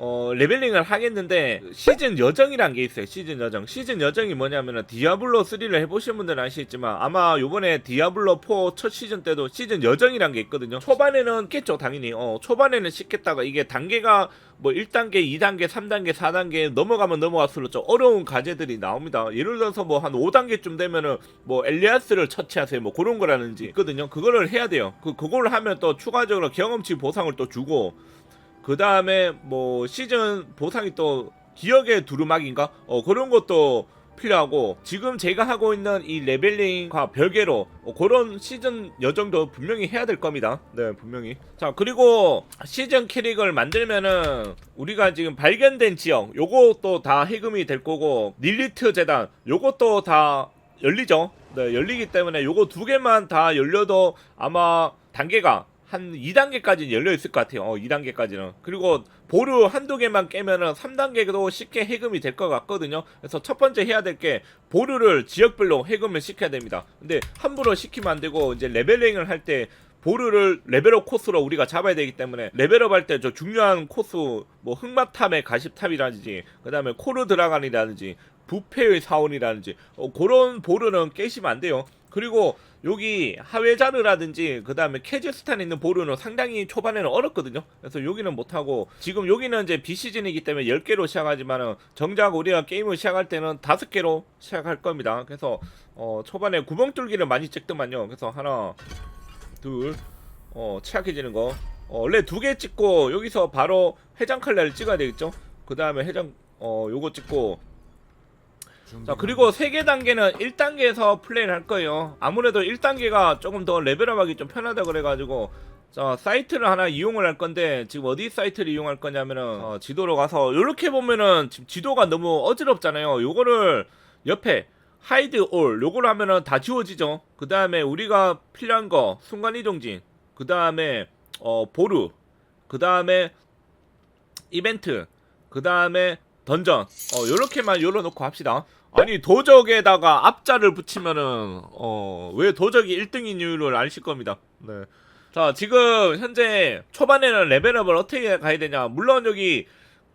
어 레벨링을 하겠는데 시즌 여정이란 게 있어요. 시즌 여정. 시즌 여정이 뭐냐면은 디아블로 3를 해보신 분들은 아시겠지만 아마 요번에 디아블로 4 첫 시즌 때도 시즌 여정이란 게 있거든요. 초반에는 깼죠, 당연히. 어 초반에는 쉽겠다가 이게 단계가 뭐 1단계, 2단계, 3단계, 4단계 넘어가면 넘어갈수록 좀 어려운 과제들이 나옵니다. 예를 들어서 뭐 한 5단계쯤 되면은 뭐 엘리아스를 처치하세요. 뭐 그런 거라는지 있거든요. 그거를 해야 돼요. 그 그걸 하면 또 추가적으로 경험치 보상을 또 주고 그 다음에 뭐 시즌 보상이 또 기억의 두루마기인가? 어 그런 것도 필요하고 지금 제가 하고 있는 이 레벨링과 별개로 어, 그런 시즌 여정도 분명히 해야 될 겁니다. 네, 분명히. 자, 그리고 시즌 캐릭을 만들면은 우리가 지금 발견된 지역 요것도 다 해금이 될 거고 닐리트 재단 요것도 다 열리죠. 네, 열리기 때문에 요거 두 개만 다 열려도 아마 단계가 한 2단계까지는 열려 있을 것 같아요. 어, 2단계까지는. 그리고 보루 한두 개만 깨면은 3단계도 쉽게 해금이 될 것 같거든요. 그래서 첫 번째 해야 될 게 보루를 지역별로 해금을 시켜야 됩니다. 근데 함부로 시키면 안 되고 이제 레벨링을 할 때 보루를 레벨업 코스로 우리가 잡아야 되기 때문에 레벨업 할 때 저 중요한 코스 뭐 흑마탐의 가십탑이라든지 그다음에 코르 드라간이라든지 부패의 사원이라든지 어, 그런 보루는 깨시면 안 돼요. 그리고 여기 하웨자르라든지 그 다음에 케즈스탄에 있는 보루는 상당히 초반에는 어렵거든요. 그래서 여기는 못하고 지금 여기는 이제 비시즌이기 때문에 10개로 시작하지만은 정작 우리가 게임을 시작할 때는 5개로 시작할 겁니다. 그래서 어, 초반에 구멍 뚫기를 많이 찍더만요. 그래서 하나 둘 어, 취약해지는 거 어, 원래 두 개 찍고 여기서 바로 해장 칼날을 찍어야 되겠죠. 그 다음에 해장 어 요거 찍고 자 그리고 세개 단계는 1단계에서 플레이를 할 거예요. 아무래도 1단계가 조금 더 레벨업하기 좀 편하다 그래가지고 자 사이트를 하나 이용을 할 건데 지금 어디 사이트를 이용할 거냐면은 어, 지도로 가서 이렇게 보면은 지금 지도가 너무 어지럽잖아요. 요거를 옆에 하이드 올 요거를 하면은 다 지워지죠. 그 다음에 우리가 필요한 거 순간이동진 그 다음에 어 보루 그 다음에 이벤트 그 다음에 던전. 어 요렇게만 열어놓고 합시다. 아니 도적에다가 앞자를 붙이면은 어 왜 도적이 1등인 이유를 아실 겁니다. 네. 자 지금 현재 초반에는 레벨업을 어떻게 가야 되냐. 물론 여기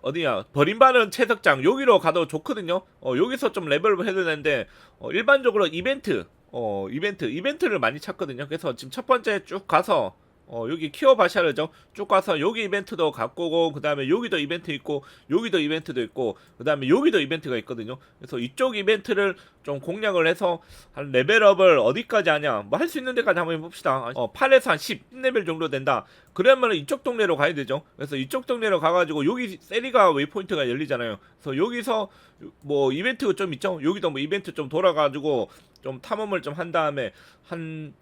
어디야 버림받은 채석장 여기로 가도 좋거든요. 어 여기서 좀 레벨업을 해도 되는데 어, 일반적으로 이벤트 어 이벤트 이벤트를 많이 찾거든요. 그래서 지금 첫 번째 쭉 가서 어 여기 키오 바샤르죠 쭉 가서 여기 이벤트도 갖고 오고 그 다음에 여기도 이벤트 있고 여기도 이벤트도 있고 그 다음에 여기도 이벤트가 있거든요. 그래서 이쪽 이벤트를 좀 공략을 해서 한 레벨업을 어디까지 하냐 뭐 할 수 있는 데까지 한번 해 봅시다. 어 8에서 한 10레벨 정도 된다. 그러면 이쪽 동네로 가야 되죠. 그래서 이쪽 동네로 가 가지고 여기 세리가 웨이포인트가 열리잖아요. 그래서 여기서 뭐 이벤트가 좀 있죠? 여기도 뭐 이벤트 좀 돌아 가지고 좀 탐험을 좀 한 다음에 한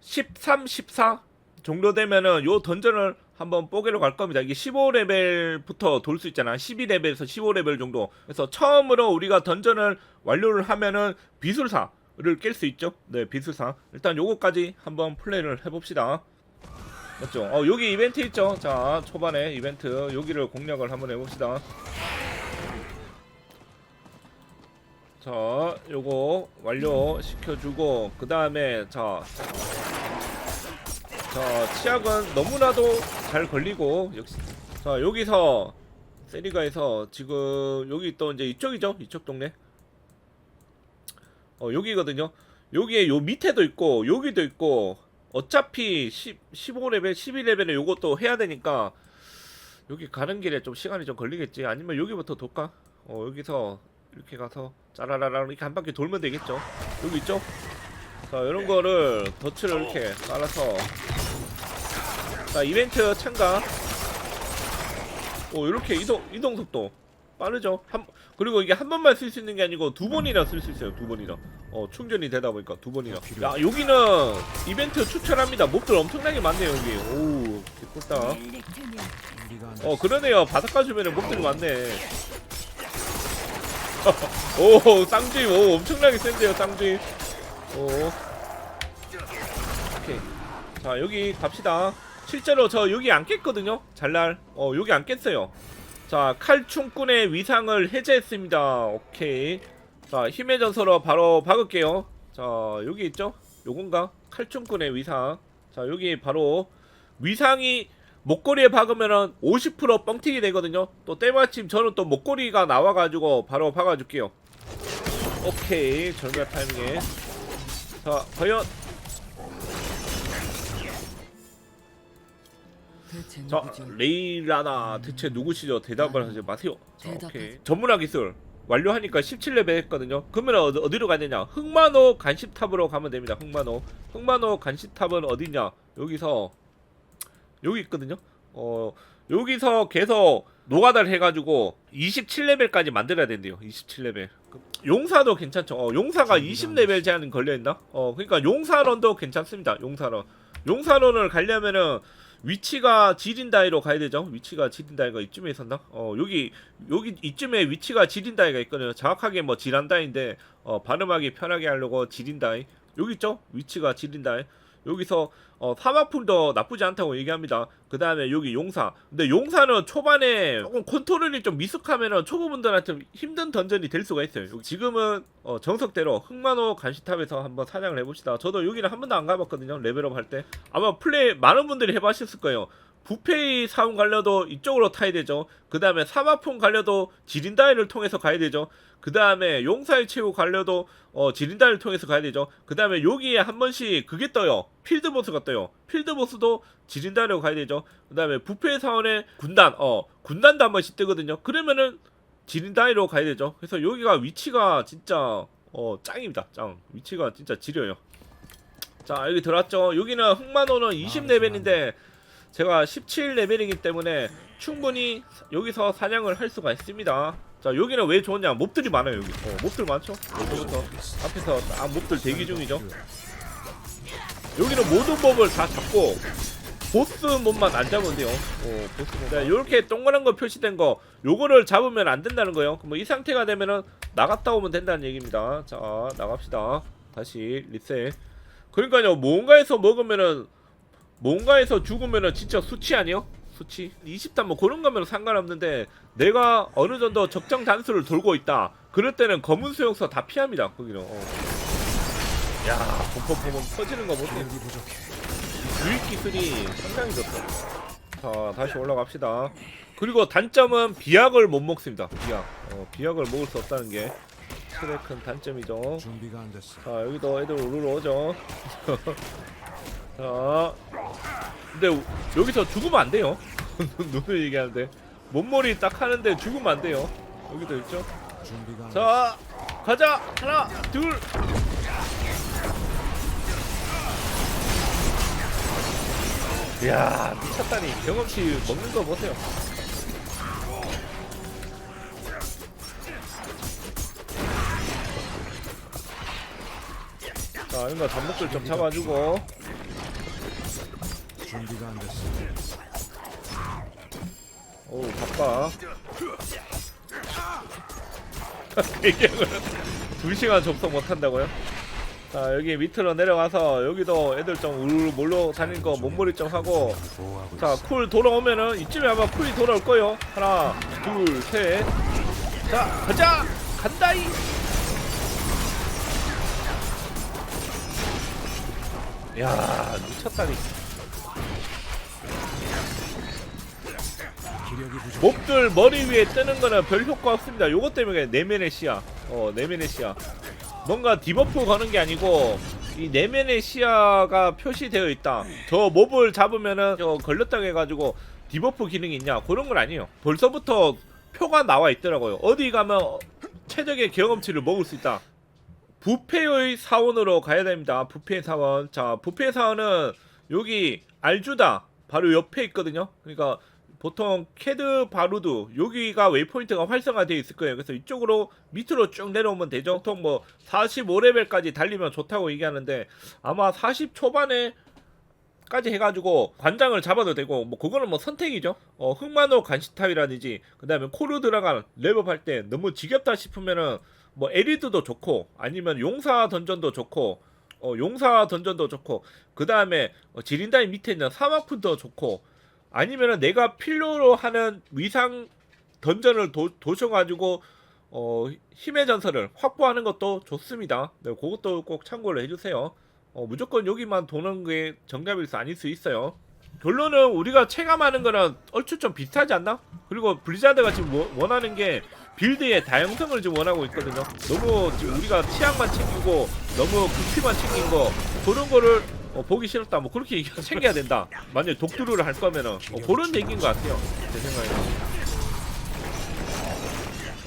13, 14 정도 되면은 요 던전을 한번 뽀개러 갈 겁니다. 이게 15레벨부터 돌 수 있잖아. 12레벨에서 15레벨 정도. 그래서 처음으로 우리가 던전을 완료를 하면은 비술사를 깰 수 있죠. 네, 비술사. 일단 요거까지 한번 플레이를 해봅시다. 맞죠? 어, 여기 이벤트 있죠? 자, 초반에 이벤트. 여기를 공략을 한번 해봅시다. 자, 요거 완료 시켜주고, 그 다음에, 자, 자 치약은 너무나도 잘 걸리고 역시. 자 여기서 세리가에서 지금 여기 또 이제 이쪽이죠? 이쪽 동네? 어 여기거든요. 여기에 요 밑에도 있고 여기도 있고 어차피 10, 15레벨 12레벨에 요것도 해야 되니까 여기 가는 길에 좀 시간이 좀 걸리겠지. 아니면 여기부터 돌까? 어 여기서 이렇게 가서 짜라라라 이렇게 한 바퀴 돌면 되겠죠? 여기 있죠? 자 이런 거를 덫을 이렇게 깔아서 자 이벤트 참가. 오 이렇게 이동 이동 속도. 빠르죠? 한 그리고 이게 한 번만 쓸 수 있는 게 아니고 두 번이나 쓸 수 있어요 두 번이나. 어 충전이 되다 보니까 두 번이나. 야 여기는 이벤트 추천합니다. 몹들 엄청나게 많네요 여기. 오우 개꿀다. 어 그러네요. 바닷가 주변에 몹들이 많네. 오 쌍주임 오 엄청나게 센데요 쌍주임 오. 오케이. 자 여기 갑시다 실제로 저 여기 안 깼거든요. 잘날 어 여기 안 깼어요. 자 칼충꾼의 위상을 해제했습니다. 오케이. 자 힘의 전서로 바로 박을게요. 자 여기 있죠? 요건가? 칼충꾼의 위상. 자 여기 바로 위상이 목걸이에 박으면은 50% 뻥튀기 되거든요. 또 때마침 저는 또 목걸이가 나와가지고 바로 박아줄게요. 오케이. 절묘 타이밍에. 자 과연 자? 레이라나 대체 누구시죠? 대답을 하지 마세요. 자. 오케이 전문화 기술 완료하니까 17레벨 했거든요. 그러면 어디, 어디로 되냐? 흑마노 간식탑으로 가면 됩니다. 흑마노 흑마노 간식탑은 어디냐? 여기서 여기 있거든요. 어 여기서 계속 노가다를 해가지고 27레벨까지 만들어야 된대요. 27레벨. 용사도 괜찮죠. 어, 용사가 20레벨 제한 걸려 있나? 어 그러니까 용사론도 괜찮습니다. 용사론. 용사론을 가려면은 위치가 지린다이로 가야 되죠. 위치가 지린다이가 이쯤에 있었나? 어 여기 여기 이쯤에 위치가 지린다이가 있거든요. 정확하게 뭐 지란다인데 어 발음하기 편하게 하려고 지린다이 여기 있죠? 위치가 지린다이 여기서 어 사마품도 나쁘지 않다고 얘기합니다. 그 다음에 여기 용사. 근데 용사는 초반에 조금 컨트롤이 좀 미숙하면은 초보분들한테 힘든 던전이 될 수가 있어요. 지금은 어 정석대로 흑마노 간시탑에서 한번 사냥을 해봅시다. 저도 여기는 한 번도 안 가봤거든요. 레벨업 할 때. 아마 플레이 많은 분들이 해보셨을 거예요. 부페이 사원 관려도 이쪽으로 타야 되죠. 그 다음에 사마품 관려도 지린다이를 통해서 가야 되죠. 그 다음에 용사의 최후 관려도 어, 지린다이를 통해서 가야 되죠. 그 다음에 여기에 한 번씩 그게 떠요. 필드보스가 떠요. 필드보스도 지린다이로 가야 되죠. 그 다음에 부페이 사원의 군단, 어, 군단도 한 번씩 뜨거든요. 그러면은 지린다이로 가야 되죠. 그래서 여기가 위치가 진짜 어, 짱입니다. 짱. 위치가 진짜 지려요. 자, 여기 들어왔죠. 여기는 흑마노는 20레벨인데 제가 17레벨이기 때문에 충분히 여기서 사냥을 할 수가 있습니다. 자 여기는 왜 좋냐? 몹들이 많아요 여기. 어, 몹들 많죠? 여기부터 앞에서 아 몹들 대기 중이죠. 여기는 모든 몹을 다 잡고 보스 몹만 안 잡으면 돼요. 어, 보스 몹. 네, 요렇게 동그란 거 표시된 거 요거를 잡으면 안 된다는 거예요. 그럼 이 상태가 되면은 나갔다 오면 된다는 얘기입니다. 자 나갑시다. 다시 리셋. 그러니까요 뭔가에서 먹으면은 뭔가에서 죽으면은 진짜 수치 아니요? 수치? 20단 뭐 그런 거면 상관없는데 내가 어느 정도 적정 단수를 돌고 있다. 그럴 때는 검은 수용소 다 피합니다 거기는. 어. 야 범퍼범은 터지는 거 보세요 유익 기술이 상당히 좋다. 자 다시 올라갑시다. 그리고 단점은 비약을 못 먹습니다 비약. 어, 비약을 먹을 수 없다는 게 최대 큰 단점이죠. 준비가 안 됐어. 자 여기도 애들 우르르 오죠. 자 근데 우- 여기서 죽으면 안 돼요. 눈을 얘기하는데. 몸머리 딱 하는데 죽으면 안 돼요. 여기도 있죠? 자 가자! 하나 둘! 이야 미쳤다니. 경험치 먹는 거 보세요. 자 이거 잡목들 좀 잡아주고. 준비가 안 됐어. 어우 바빠 대기형을 2시간 접속 못 한다고요? 자 여기 밑으로 내려가서 여기도 애들 좀 우르르 몰려 다니는 거 몸머리 좀 하고 자. 쿨 돌아오면은 이쯤에 아마 쿨이 돌아올 거예요 하나 둘 셋 자 가자 간다이 야 미쳤다니 몹들 머리 위에 뜨는 거는 별 효과 없습니다. 요것 때문에 내면의 시야. 어, 내면의 시야. 뭔가 디버프 거는 게 아니고 이 내면의 시야가 표시되어 있다. 저 몹을 잡으면은 저 걸렸다고 해가지고 디버프 기능이 있냐? 그런 건 아니에요. 벌써부터 표가 나와 있더라고요. 어디 가면 최적의 경험치를 먹을 수 있다. 부페의 사원으로 가야 됩니다. 부페 사원. 자, 부페 사원은 여기 알주다 바로 옆에 있거든요. 그러니까 보통 캐드 바루드 여기가 웨이포인트가 활성화되어 있을 거예요. 그래서 이쪽으로 밑으로 쭉 내려오면 되죠. 보통 뭐 45레벨까지 달리면 좋다고 얘기하는데 아마 40 초반에 까지 해가지고 관장을 잡아도 되고 뭐 그거는 뭐 선택이죠. 어 흑마노 간시탑이라든지 그다음에 코르 드라간 랩업할 때 너무 지겹다 싶으면은 뭐 에리드도 좋고 아니면 용사 던전도 좋고 어 용사 던전도 좋고 그 다음에 어, 지린다이 밑에 있는 사막푼도 좋고 아니면은 내가 필요로 하는 위상 던전을 도, 도셔가지고 어 힘의 전설을 확보하는 것도 좋습니다. 네, 그것도 꼭 참고를 해주세요. 어, 무조건 여기만 도는 게 정답일 수 아닐 수 있어요. 결론은 우리가 체감하는 거랑 얼추 좀 비슷하지 않나? 그리고 블리자드가 지금 워- 원하는 게 빌드의 다양성을 지금 원하고 있거든요. 너무 지금 우리가 취향만 챙기고 너무 극피만 챙긴 거 그런 거를 어, 보기 싫었다. 뭐 그렇게 얘기 챙겨야 된다. 만약에 독두루를 할 거면은 어, 그런 얘기인 것 같아요. 제 생각에는.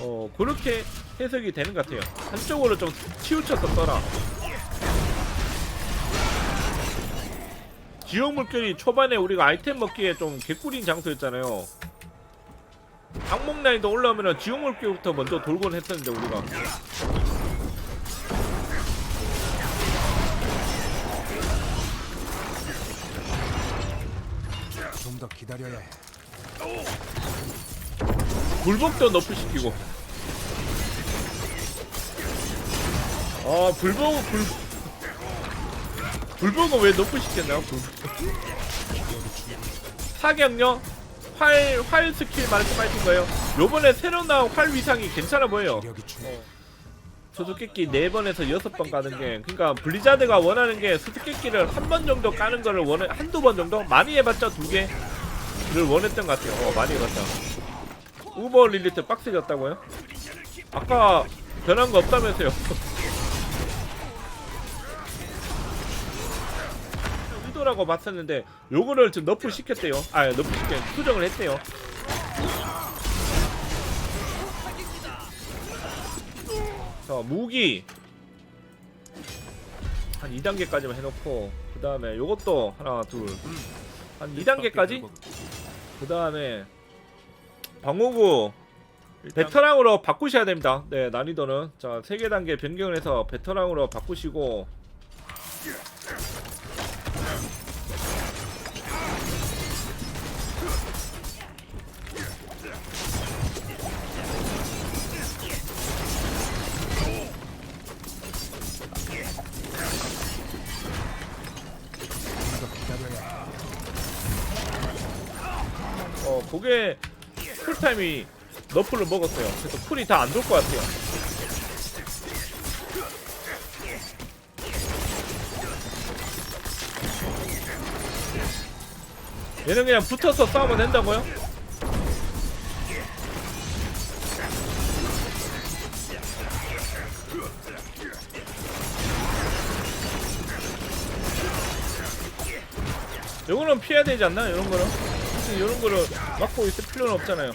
어 그렇게 해석이 되는 것 같아요. 한쪽으로 좀 치우쳐서 써라. 지역 물결이 초반에 우리가 아이템 먹기에 좀 개꿀인 장소였잖아요. 악몽 라인도 올라오면은 지역 물결부터 먼저 돌곤 했었는데 우리가 기다려야 해. 불복도 너프 시키고. 아 불복 불 불복은 왜 너프 시켰나? 불복. 사격요? 활, 활 스킬 말씀하신 거예요? 요번에 새로 나온 활 위상이 괜찮아 보여요. 기력이 충. 수수께끼 4번에서 6번 까는 게 그러니까 블리자드가 원하는 게 수수께끼를 한 번 정도 까는 거를 원해 한두 번 정도 많이 해봤자 두개 를 원했던 것 같아요. 어 많이 해봤자 우버 릴리트 빡세졌다고요? 아까 변한 거 없다면서요? 의도라고 봤었는데 요거를 지금 너프 시켰대요. 아 너프 시켜 수정을 했대요. 자 무기. 한 2단계까지만 해놓고 그 다음에 요것도 하나 둘한 2단계까지 그 다음에 방어구 베테랑으로 바꾸셔야 됩니다. 네 난이도는. 자 3개 단계 변경을 해서 베테랑으로 바꾸시고 어 그게 쿨타임이 너프를 먹었어요 그래서 쿨이 다안 좋을 것 같아요 얘는 그냥 붙어서 싸우면 된다고요? 요거는 피해야 되지 않나? 이런 거는. 이런 거를 막고 있을 필요는 없잖아요.